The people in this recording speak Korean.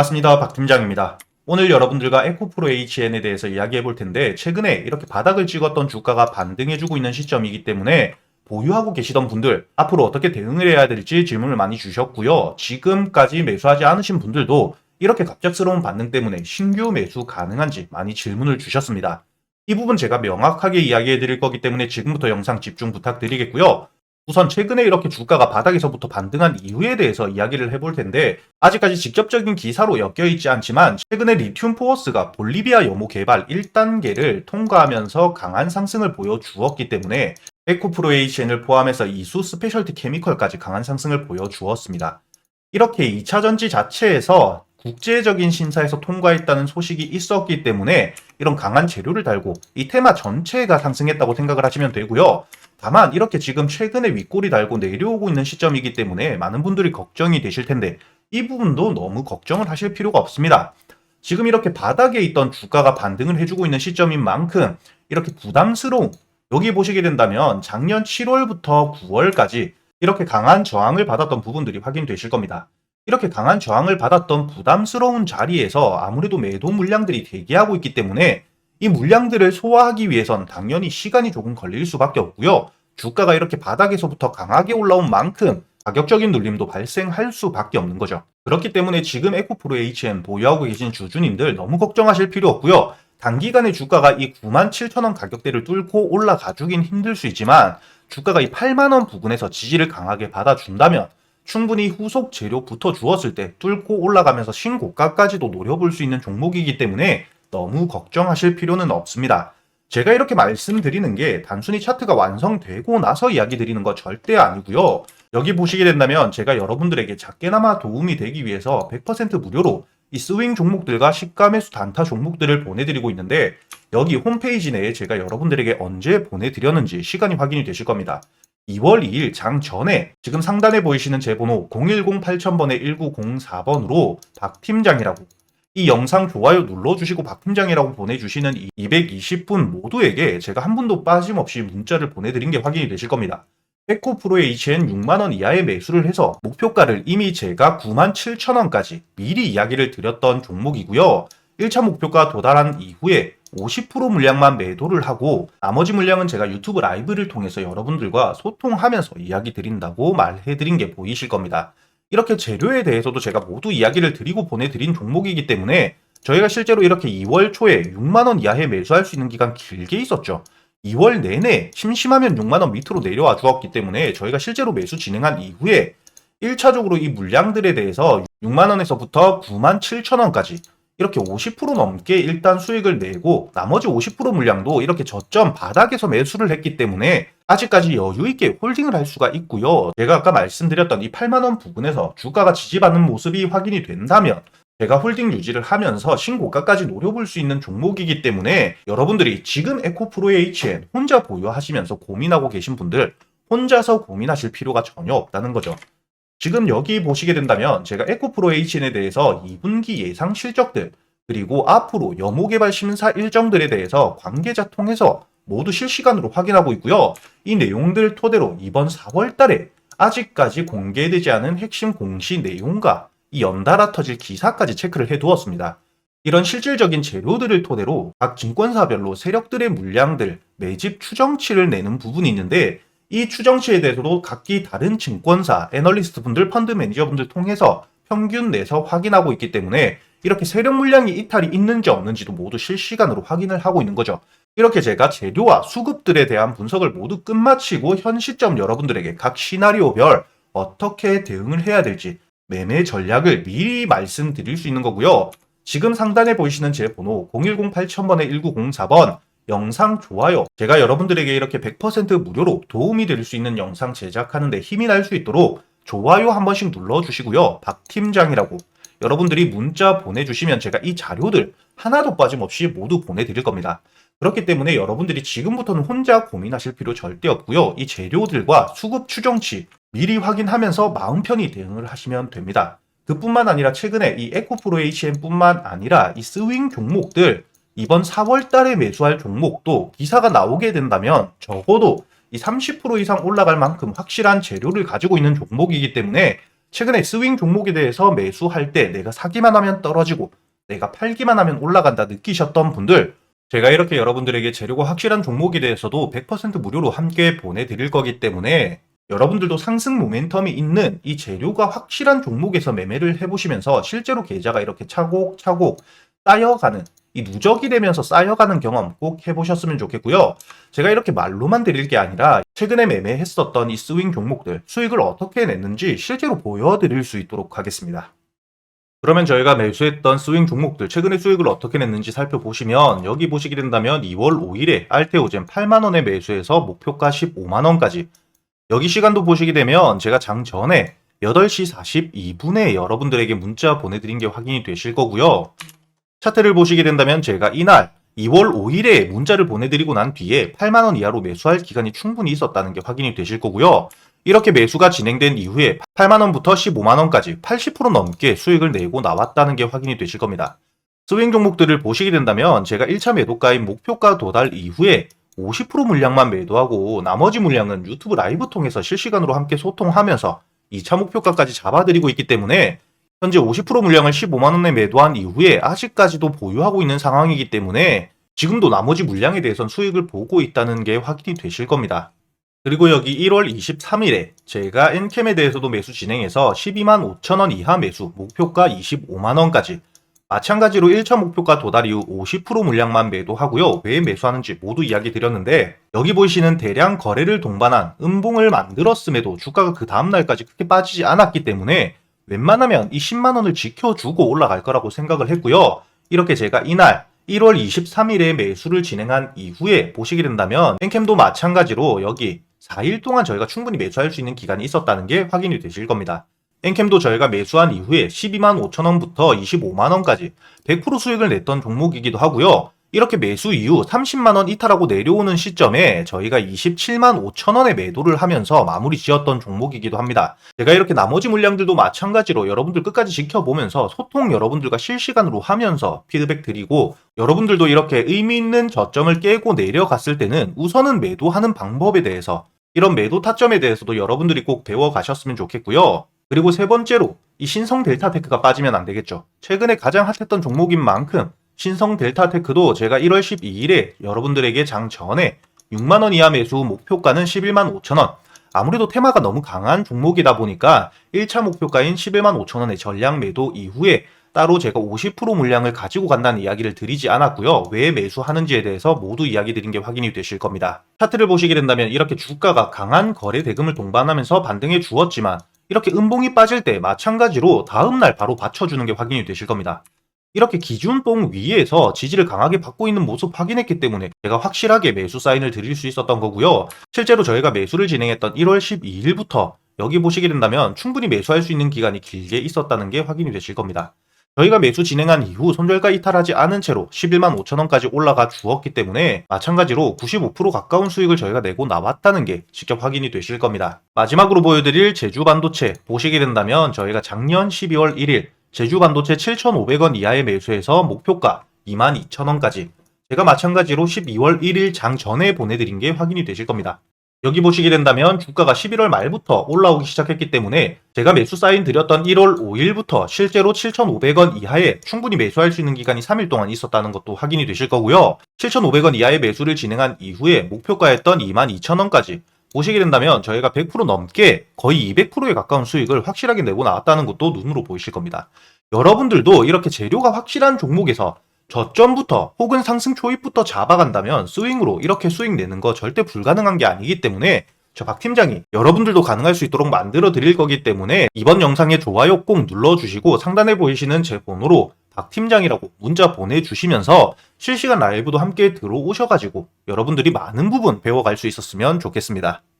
반갑습니다. 박 팀장입니다. 오늘 여러분들과 에코프로 HN에 대해서 이야기해 볼 텐데 최근에 이렇게 바닥을 찍었던 주가가 반등해주고 있는 시점이기 때문에 보유하고 계시던 분들 앞으로 어떻게 대응을 해야 될지 질문을 많이 주셨고요. 지금까지 매수하지 않으신 분들도 이렇게 갑작스러운 반등 때문에 신규 매수 가능한지 많이 질문을 주셨습니다. 이 부분 제가 명확하게 이야기해 드릴 거기 때문에 지금부터 영상 집중 부탁드리겠고요. 우선 최근에 이렇게 주가가 바닥에서부터 반등한 이유에 대해서 이야기를 해볼 텐데 아직까지 직접적인 기사로 엮여 있지 않지만 최근에 리튬 포어스가 볼리비아 염호 개발 1단계를 통과하면서 강한 상승을 보여주었기 때문에 에코프로 HN을 포함해서 이수 스페셜티 케미컬까지 강한 상승을 보여주었습니다. 이렇게 2차 전지 자체에서 국제적인 심사에서 통과했다는 소식이 있었기 때문에 이런 강한 재료를 달고 이 테마 전체가 상승했다고 생각을 하시면 되고요. 다만 이렇게 지금 최근에 윗골이 달고 내려오고 있는 시점이기 때문에 많은 분들이 걱정이 되실 텐데 이 부분도 너무 걱정을 하실 필요가 없습니다. 지금 이렇게 바닥에 있던 주가가 반등을 해주고 있는 시점인 만큼 이렇게 부담스러운 여기 보시게 된다면 작년 7월부터 9월까지 이렇게 강한 저항을 받았던 부분들이 확인되실 겁니다. 이렇게 강한 저항을 받았던 부담스러운 자리에서 아무래도 매도 물량들이 대기하고 있기 때문에 이 물량들을 소화하기 위해선 당연히 시간이 조금 걸릴 수밖에 없고요. 주가가 이렇게 바닥에서부터 강하게 올라온 만큼 가격적인 눌림도 발생할 수밖에 없는 거죠. 그렇기 때문에 지금 에코프로 HN 보유하고 계신 주주님들 너무 걱정하실 필요 없고요. 단기간에 주가가 이 9만 7천 원 가격대를 뚫고 올라가 주긴 힘들 수 있지만 주가가 이 8만 원 부근에서 지지를 강하게 받아준다면 충분히 후속 재료 붙어 주었을 때 뚫고 올라가면서 신고가까지도 노려볼 수 있는 종목이기 때문에 너무 걱정하실 필요는 없습니다. 제가 이렇게 말씀드리는 게 단순히 차트가 완성되고 나서 이야기 드리는 거 절대 아니고요. 여기 보시게 된다면 제가 여러분들에게 작게나마 도움이 되기 위해서 100% 무료로 이 스윙 종목들과 시가 매수 단타 종목들을 보내드리고 있는데 여기 홈페이지 내에 제가 여러분들에게 언제 보내드렸는지 시간이 확인이 되실 겁니다. 2월 2일 장 전에 지금 상단에 보이시는 제 번호 010-8000번에 1904번으로 박 팀장이라고 이 영상 좋아요 눌러주시고 박 팀장이라고 보내주시는 이 220분 모두에게 제가 한 분도 빠짐없이 문자를 보내드린 게 확인이 되실 겁니다. 에코 프로의 HN 6만원 이하의 매수를 해서 목표가를 이미 제가 9만 7천원까지 미리 이야기를 드렸던 종목이고요. 1차 목표가 도달한 이후에 50% 물량만 매도를 하고 나머지 물량은 제가 유튜브 라이브를 통해서 여러분들과 소통하면서 이야기 드린다고 말해드린 게 보이실 겁니다. 이렇게 재료에 대해서도 제가 모두 이야기를 드리고 보내드린 종목이기 때문에 저희가 실제로 이렇게 2월 초에 6만원 이하에 매수할 수 있는 기간 길게 있었죠. 2월 내내 심심하면 6만원 밑으로 내려와 주었기 때문에 저희가 실제로 매수 진행한 이후에 1차적으로 이 물량들에 대해서 6만원에서부터 9만 7천원까지 이렇게 50% 넘게 일단 수익을 내고 나머지 50% 물량도 이렇게 저점 바닥에서 매수를 했기 때문에 아직까지 여유 있게 홀딩을 할 수가 있고요. 제가 아까 말씀드렸던 이 8만 원 부근에서 주가가 지지받는 모습이 확인이 된다면 제가 홀딩 유지를 하면서 신고가까지 노려볼 수 있는 종목이기 때문에 여러분들이 지금 에코프로의 HN 혼자 보유하시면서 고민하고 계신 분들 혼자서 고민하실 필요가 전혀 없다는 거죠. 지금 여기 보시게 된다면 제가 에코프로 HN에 대해서 2분기 예상 실적들 그리고 앞으로 염호 개발 심사 일정들에 대해서 관계자 통해서 모두 실시간으로 확인하고 있고요. 이 내용들 토대로 이번 4월 달에 아직까지 공개되지 않은 핵심 공시 내용과 이 연달아 터질 기사까지 체크를 해 두었습니다. 이런 실질적인 재료들을 토대로 각 증권사별로 세력들의 물량들, 매집 추정치를 내는 부분이 있는데 이 추정치에 대해서도 각기 다른 증권사, 애널리스트 분들, 펀드 매니저 분들 통해서 평균 내서 확인하고 있기 때문에 이렇게 세력 물량이 이탈이 있는지 없는지도 모두 실시간으로 확인을 하고 있는 거죠. 이렇게 제가 재료와 수급들에 대한 분석을 모두 끝마치고 현 시점 여러분들에게 각 시나리오별 어떻게 대응을 해야 될지 매매 전략을 미리 말씀드릴 수 있는 거고요. 지금 상단에 보이시는 제 번호 010-8000번에 1904번 영상 좋아요. 제가 여러분들에게 이렇게 100% 무료로 도움이 될 수 있는 영상 제작하는데 힘이 날 수 있도록 좋아요 한 번씩 눌러주시고요. 박 팀장이라고 여러분들이 문자 보내주시면 제가 이 자료들 하나도 빠짐없이 모두 보내드릴 겁니다. 그렇기 때문에 여러분들이 지금부터는 혼자 고민하실 필요 절대 없고요. 이 재료들과 수급 추정치 미리 확인하면서 마음 편히 대응을 하시면 됩니다. 그뿐만 아니라 최근에 이 에코프로 HM뿐만 아니라 이 스윙 종목들 이번 4월 달에 매수할 종목도 기사가 나오게 된다면 적어도 이 30% 이상 올라갈 만큼 확실한 재료를 가지고 있는 종목이기 때문에 최근에 스윙 종목에 대해서 매수할 때 내가 사기만 하면 떨어지고 내가 팔기만 하면 올라간다 느끼셨던 분들 제가 이렇게 여러분들에게 재료가 확실한 종목에 대해서도 100% 무료로 함께 보내드릴 거기 때문에 여러분들도 상승 모멘텀이 있는 이 재료가 확실한 종목에서 매매를 해보시면서 실제로 계좌가 이렇게 차곡차곡 쌓여가는 이 누적이 되면서 쌓여가는 경험 꼭 해보셨으면 좋겠고요. 제가 이렇게 말로만 드릴 게 아니라 최근에 매매했었던 이 스윙 종목들 수익을 어떻게 냈는지 실제로 보여드릴 수 있도록 하겠습니다. 그러면 저희가 매수했던 스윙 종목들 최근에 수익을 어떻게 냈는지 살펴보시면 여기 보시게 된다면 2월 5일에 알테오젠 8만원에 매수해서 목표가 15만원까지 여기 시간도 보시게 되면 제가 장 전에 8시 42분에 여러분들에게 문자 보내드린 게 확인이 되실 거고요. 차트를 보시게 된다면 제가 이날 2월 5일에 문자를 보내드리고 난 뒤에 8만원 이하로 매수할 기간이 충분히 있었다는 게 확인이 되실 거고요. 이렇게 매수가 진행된 이후에 8만원부터 15만원까지 80% 넘게 수익을 내고 나왔다는 게 확인이 되실 겁니다. 스윙 종목들을 보시게 된다면 제가 1차 매도가인 목표가 도달 이후에 50% 물량만 매도하고 나머지 물량은 유튜브 라이브 통해서 실시간으로 함께 소통하면서 2차 목표가까지 잡아드리고 있기 때문에 현재 50% 물량을 15만원에 매도한 이후에 아직까지도 보유하고 있는 상황이기 때문에 지금도 나머지 물량에 대해선 수익을 보고 있다는 게 확인이 되실 겁니다. 그리고 여기 1월 23일에 제가 엔캠에 대해서도 매수 진행해서 12만 5천원 이하 매수, 목표가 25만원까지 마찬가지로 1차 목표가 도달 이후 50% 물량만 매도하고요. 왜 매수하는지 모두 이야기 드렸는데 여기 보이시는 대량 거래를 동반한 음봉을 만들었음에도 주가가 그 다음날까지 크게 빠지지 않았기 때문에 웬만하면 이 10만원을 지켜주고 올라갈 거라고 생각을 했고요. 이렇게 제가 이날 1월 23일에 매수를 진행한 이후에 보시게 된다면 엔캠도 마찬가지로 여기 4일 동안 저희가 충분히 매수할 수 있는 기간이 있었다는 게 확인이 되실 겁니다. 엔캠도 저희가 매수한 이후에 12만 5천원부터 25만원까지 100% 수익을 냈던 종목이기도 하고요. 이렇게 매수 이후 30만원 이탈하고 내려오는 시점에 저희가 27만 5천원에 매도를 하면서 마무리 지었던 종목이기도 합니다. 제가 이렇게 나머지 물량들도 마찬가지로 여러분들 끝까지 지켜보면서 소통 여러분들과 실시간으로 하면서 피드백 드리고 여러분들도 이렇게 의미 있는 저점을 깨고 내려갔을 때는 우선은 매도하는 방법에 대해서 이런 매도 타점에 대해서도 여러분들이 꼭 배워가셨으면 좋겠고요. 그리고 세 번째로 이 신성 델타 테크가 빠지면 안 되겠죠. 최근에 가장 핫했던 종목인 만큼 신성 델타 테크도 제가 1월 12일에 여러분들에게 장 전에 6만원 이하 매수 목표가는 11만 5천원. 아무래도 테마가 너무 강한 종목이다 보니까 1차 목표가인 11만 5천원의 전량 매도 이후에 따로 제가 50% 물량을 가지고 간다는 이야기를 드리지 않았고요. 왜 매수하는지에 대해서 모두 이야기 드린 게 확인이 되실 겁니다. 차트를 보시게 된다면 이렇게 주가가 강한 거래 대금을 동반하면서 반등해 주었지만 이렇게 음봉이 빠질 때 마찬가지로 다음날 바로 받쳐주는 게 확인이 되실 겁니다. 이렇게 기준봉 위에서 지지를 강하게 받고 있는 모습 확인했기 때문에 제가 확실하게 매수 사인을 드릴 수 있었던 거고요. 실제로 저희가 매수를 진행했던 1월 12일부터 여기 보시게 된다면 충분히 매수할 수 있는 기간이 길게 있었다는 게 확인이 되실 겁니다. 저희가 매수 진행한 이후 손절가 이탈하지 않은 채로 11만 5천원까지 올라가 주었기 때문에 마찬가지로 95% 가까운 수익을 저희가 내고 나왔다는 게 직접 확인이 되실 겁니다. 마지막으로 보여드릴 제주 반도체 보시게 된다면 저희가 작년 12월 1일 제주 반도체 7,500원 이하의 매수해서 목표가 22,000원까지 제가 마찬가지로 12월 1일 장 전에 보내드린 게 확인이 되실 겁니다. 여기 보시게 된다면 주가가 11월 말부터 올라오기 시작했기 때문에 제가 매수 사인 드렸던 1월 5일부터 실제로 7,500원 이하에 충분히 매수할 수 있는 기간이 3일 동안 있었다는 것도 확인이 되실 거고요. 7,500원 이하의 매수를 진행한 이후에 목표가였던 22,000원까지 보시게 된다면 저희가 100% 넘게 거의 200%에 가까운 수익을 확실하게 내고 나왔다는 것도 눈으로 보이실 겁니다. 여러분들도 이렇게 재료가 확실한 종목에서 저점부터 혹은 상승 초입부터 잡아간다면 스윙으로 이렇게 수익 내는 거 절대 불가능한 게 아니기 때문에 저 박 팀장이 여러분들도 가능할 수 있도록 만들어 드릴 거기 때문에 이번 영상에 좋아요 꼭 눌러주시고 상단에 보이시는 제 번호로 박 팀장이라고 문자 보내주시면서 실시간 라이브도 함께 들어오셔가지고 여러분들이 많은 부분 배워갈 수 있었으면 좋겠습니다.